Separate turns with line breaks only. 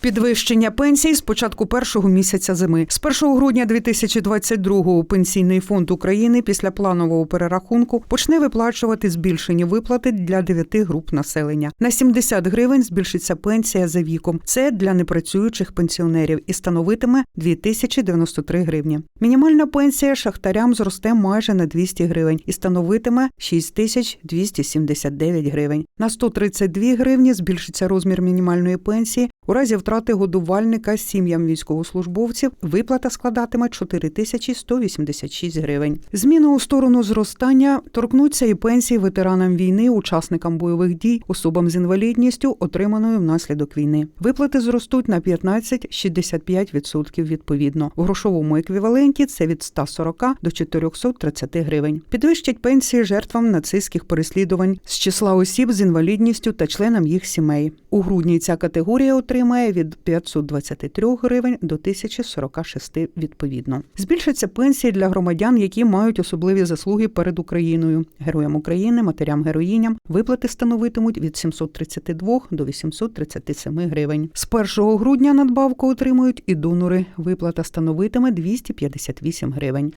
Підвищення пенсій з початку першого місяця зими. З 1 грудня 2022-го Пенсійний фонд України після планового перерахунку почне виплачувати збільшені виплати для дев'яти груп населення. На 70 гривень збільшиться пенсія за віком. Це для непрацюючих пенсіонерів і становитиме 2093 гривні. Мінімальна пенсія шахтарям зросте майже на 200 гривень і становитиме 6279 гривень. На 132 гривні збільшиться розмір мінімальної пенсії. У разі втрати годувальника сім'ям військовослужбовців виплата складатиме 4186 гривень. Зміни у сторону зростання торкнуться і пенсії ветеранам війни, учасникам бойових дій, особам з інвалідністю, отриманою внаслідок війни. Виплати зростуть на 15-65% відповідно. У грошовому еквіваленті це від 140 до 430 гривень. Підвищать пенсії жертвам нацистських переслідувань з числа осіб з інвалідністю та членам їх сімей. У грудні ця категорія отримає від 523 гривень до 1046 відповідно. Збільшаться пенсії для громадян, які мають особливі заслуги перед Україною, героям України, матерям героїням. Виплати становитимуть від 732 до 837 гривень. З 1 грудня надбавку отримують і донори. Виплата становитиме 258 гривень.